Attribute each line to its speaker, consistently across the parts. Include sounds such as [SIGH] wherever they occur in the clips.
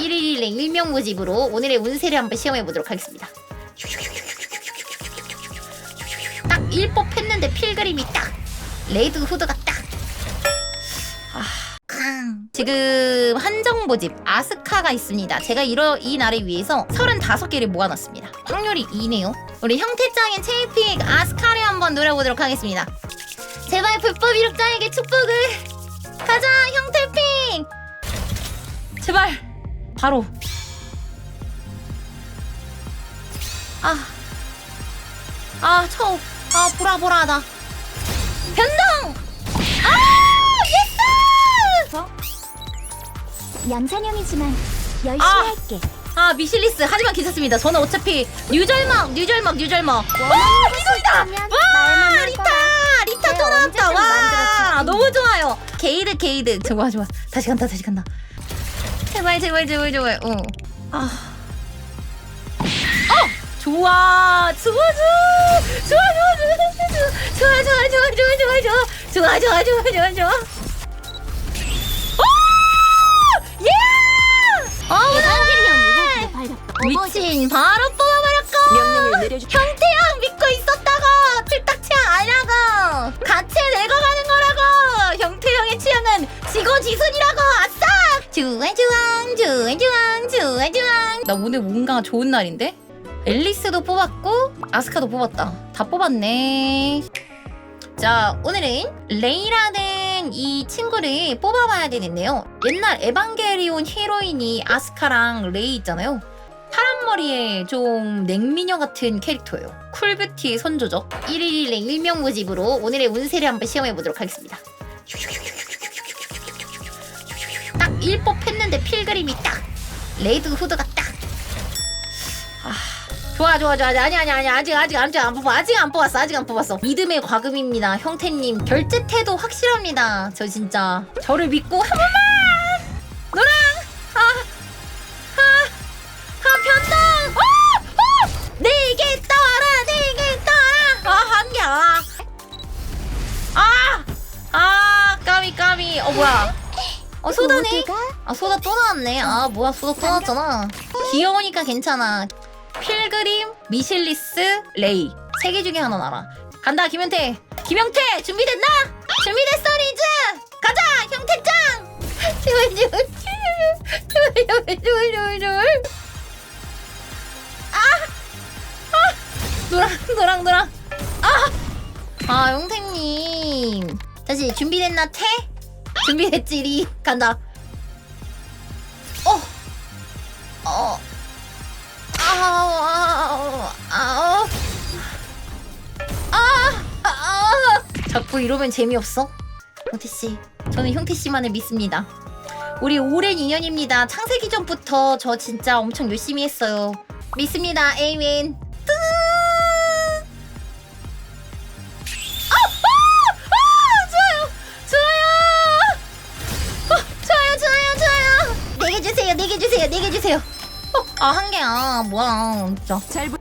Speaker 1: 111랭 일명 모집으로 오늘의 운세를 한번 시험해 보도록 하겠습니다. 딱 1법 했는데 필그림이 딱 레이드 후드가 딱 아, 캉. 지금 한정 모집 아스카가 있습니다. 제가 이러, 이 날을 위해서 35개를 모아놨습니다. 확률이 2네요. 우리 형태짱인 체이픽 아스카를 한번 노려보도록 하겠습니다. 제발 불법 이력자에게 축복을 가자 형태픽 제발 바로 아, 아, 처, 아, 보라보라하다. 변동! 아, 예스!
Speaker 2: 양산형이지만 열심히
Speaker 1: 아.
Speaker 2: 할게.
Speaker 1: 아, 미실리스. 하지만 괜찮습니다. 저는 어차피 뉴절먹, 뉴절먹, 뉴절먹. 와, 이거이다! 와, 리타! 리타 또 나왔다. 와. 너무 좋아요. 게이드, 게이드. 좋아, 좋아. 다시 간다, 다시 간다. 제발, 제발, 제발, 제발. 어. 아. 어! 좋아, 좋아, 좋아, 좋아, 좋아, 좋아, 좋아, 좋아, 좋아, 좋아, 좋아, 좋아, 좋아, 좋아, 좋아, 좋아, 좋아. 오! 예! 어,
Speaker 2: 에반게리온 2호기가 발렸다.
Speaker 1: 미친 바로 뽑아버렸고. 형태형 믿고 있었다고 틀딱 취향 아니라고 같이 내고 가는 거라고 형태형의 취향은 지고지순이라고 좋아 좋아 좋아 좋아 나 오늘 뭔가 좋은 날인데? 앨리스도 뽑았고 아스카도 뽑았다. 다 뽑았네. 자 오늘은 레이라는 이 친구를 뽑아봐야 되겠네요. 옛날 에반게리온 히로인이 아스카랑 레이 있잖아요. 파란 머리에 좀 냉미녀 같은 캐릭터예요. 쿨뷰티 선조적. 111랭 일명 모집으로 오늘의 운세를 한번 시험해 보도록 하겠습니다. 딱 1법 했는데 필그림이 딱 레이드 후드가 딱. 아, 좋아 좋아 좋아. 아니 아니 아니 아직 아직 아직 안 뽑아 아직 안 뽑았어 아직 안 뽑았어. 믿음의 과금입니다 형태님. 결제 태도 확실합니다. 저 진짜. 저를 믿고 한 번만 나왔네. 아, 뭐야, 또 나왔잖아. 귀여우니까 괜찮아. 필그림, 미실리스, 레이. 세 개 중에 하나 나라. 간다, 김현태. 김영태, 준비됐나? 준비됐어, 리즈! 가자, 형태짱! [LAUGHS] 제발, 제발, 제발, 제발, 제발, 제발, 제발. 노랑 노랑 노랑 아! 아 용택님 다시 준비됐나 태? 준비됐지 리 간다 아우 아우 아우 아! 아! 자꾸 이러면 재미없어? 형태 씨 저는 형태 씨만을 믿습니다 우리 오랜 인연입니다 창세기 전부터 저 진짜 엄청 열심히 했어요 믿습니다 좋아요. 네개 주세요, 네개 주세요, 네개 주세요. 어, 아, 한 개야. 뭐야, 진짜.
Speaker 2: 잘 보.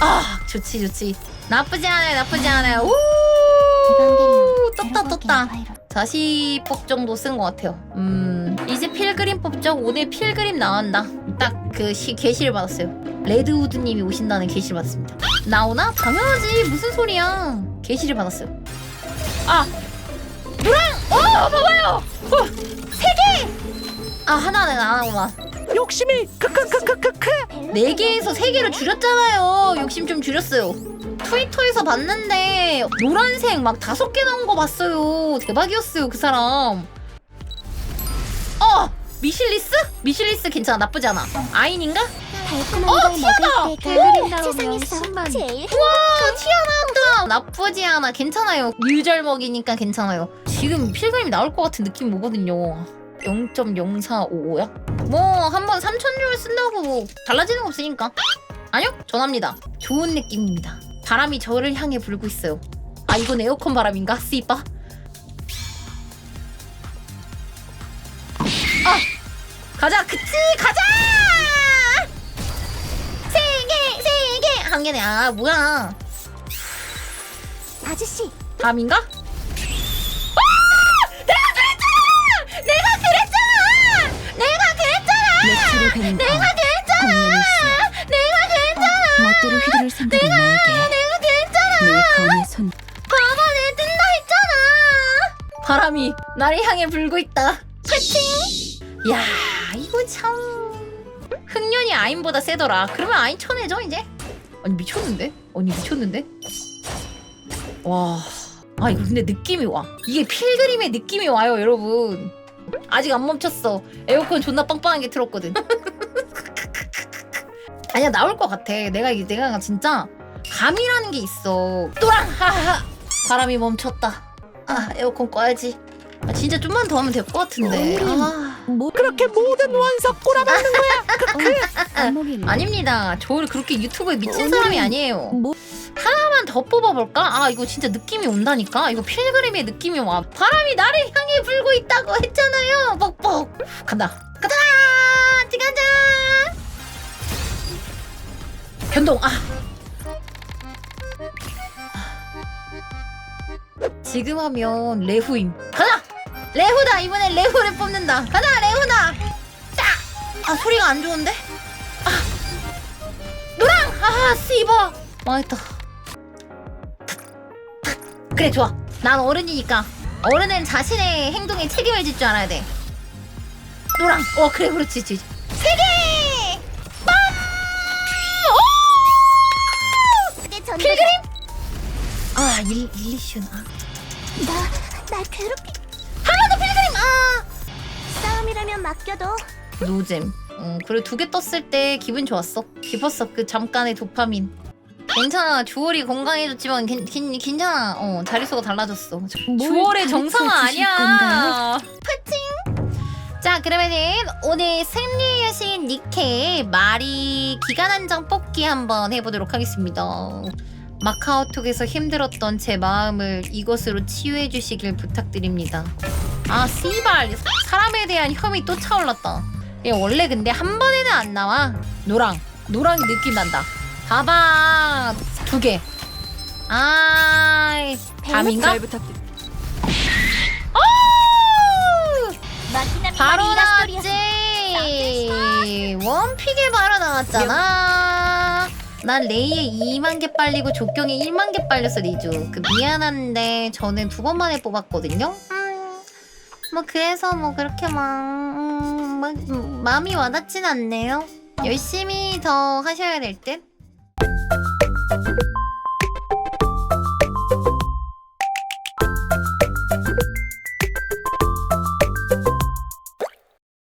Speaker 1: 아, 좋지, 좋지. 나쁘지 않아요, 나쁘지 않아요. 오! 떴다, 떴다. 40법 정도 쓴 것 같아요. 음, 이제 필그림 뽑죠. 오늘 필그림 나온다. 딱 그 게시를 받았어요. 레드우드님이 오신다는 게시를 받았습니다. 나오나? 당연하지. 무슨 소리야. 게시를 받았어요. 아, 노랑! 어, 봐봐요. 어, 세 개. 아, 하나는 안 하구나.
Speaker 3: 욕심이 크크크크크크
Speaker 1: 네 개에서 세 개로 줄였잖아요. 욕심 좀 줄였어요. 트위터에서 봤는데 노란색 막 다섯 개 나온 거 봤어요. 대박이었어요, 그 사람. 어, 미실리스? 미실리스 괜찮아, 나쁘지 않아. 아인인가? 어,
Speaker 2: 때가
Speaker 1: 오!
Speaker 2: 세상에서 제일
Speaker 1: 와, 티아나다. 나쁘지 않아, 괜찮아요. 유절 먹이니까 괜찮아요. 지금 필그림이 나올 것 같은 느낌 오거든요. 0.0455야? 뭐 한 번 3,000줄 쓴다고 뭐 달라지는 거 없으니까. 아니요, 전합니다. 좋은 느낌입니다. 바람이 저를 향해 불고 있어요. 아, 이건 에어컨 바람인가? 씨바. 아, 가자, 그치, 가자! 세 개, 세 개, 한 개네. 아, 뭐야?
Speaker 2: 아저씨
Speaker 1: 밤인가? 아! 내가 그랬잖아! 내가! 내가
Speaker 2: 내가 괜찮아
Speaker 1: 내가 괜찮아.
Speaker 2: 멋대로 휘두를 생각은 나에게
Speaker 1: 내가 괜찮아.
Speaker 2: 내 검의 손
Speaker 1: 봐봐 내 뜬다 했잖아. 바람이 나를 향해 불고 있다. 패팅. 야 이거 참. 흑년이 아인보다 세더라. 그러면 아인 쳐내죠 이제. 아니 미쳤는데? 아니 미쳤는데? 와. 아 이거 근데 느낌이 와. 이게 필그림의 느낌이 와요 여러분. 아직 안 멈췄어. 에어컨 존나 빵빵하게 틀었거든. [LAUGHS] 아니야 나올 것 같아. 내가 이게 내가 진짜 감이라는 게 있어. 또랑 하하. 바람이 멈췄다. 아 에어컨 꺼야지. 아, 진짜 좀만 더 하면 될 것 같은데. 아,
Speaker 2: 뭐
Speaker 3: 그렇게 모든 원석 꼬라박는 거야 [LAUGHS]
Speaker 2: 안목이
Speaker 1: 아닙니다. 저 그렇게 유튜브에 미친 사람이 아니에요.
Speaker 2: 뭐
Speaker 1: 하나만 더 뽑아볼까? 아 이거 진짜 느낌이 온다니까. 이거 필그림의 느낌이 와. 바람이 나를 향해 불고 있다고 했잖아요. 뻑뻑 간다. 가자. 지가자. 변동. 아. 지금 하면 레후임. 가자. 레후다 이번엔 레후를 뽑는다. 가자 레후다. 자. 아 소리가 안 좋은데? 아. 노랑. 아 씨바. 망했다. 그래 좋아. 난 어른이니까 어른은 자신의 행동에 책임을 질 줄 알아야 돼. 노랑. 어 그래 그렇지 그렇지. 세 개. 빰. 오. 필그림. 아 일, 일리션. 아.
Speaker 2: 나날 괴롭히
Speaker 1: 하나 더 필그림. 아.
Speaker 2: 싸움이라면 맡겨둬
Speaker 1: 노잼. 어, 그래 두 개 떴을 때 기분 좋았어. 기뻤어. 그 잠깐의 도파민. 괜찮아. 주월이 건강해졌지만 괜, 괜, 괜찮아. 어, 자릿수가 달라졌어. 주월의 정상화 아니야. 파팅. 자, 그러면은 오늘 승리 여신 니케 마리 기간 한장 뽑기 한번 해보도록 하겠습니다. 마카오톡에서 힘들었던 제 마음을 이것으로 치유해 주시길 부탁드립니다. 아, 씨발. 사람에 대한 혐의 또 차올랐다. 얘 원래 근데 한 번에는 안 나와. 노랑. 노랑이 느낌 난다. 봐봐. 두 개. 아, 밤인가? 어! 바로. 나왔지. 원픽에 바로 나왔잖아. 난 레이에 2만 개 빨리고 족경에 1만 개 빨렸어 리주. 그 미안한데 저는 두 번 만에 뽑았거든요. 음, 뭐 그래서 뭐 그렇게 막 음, 막 음, 마음이 와닿진 않네요. 열심히 더 하셔야 될 듯.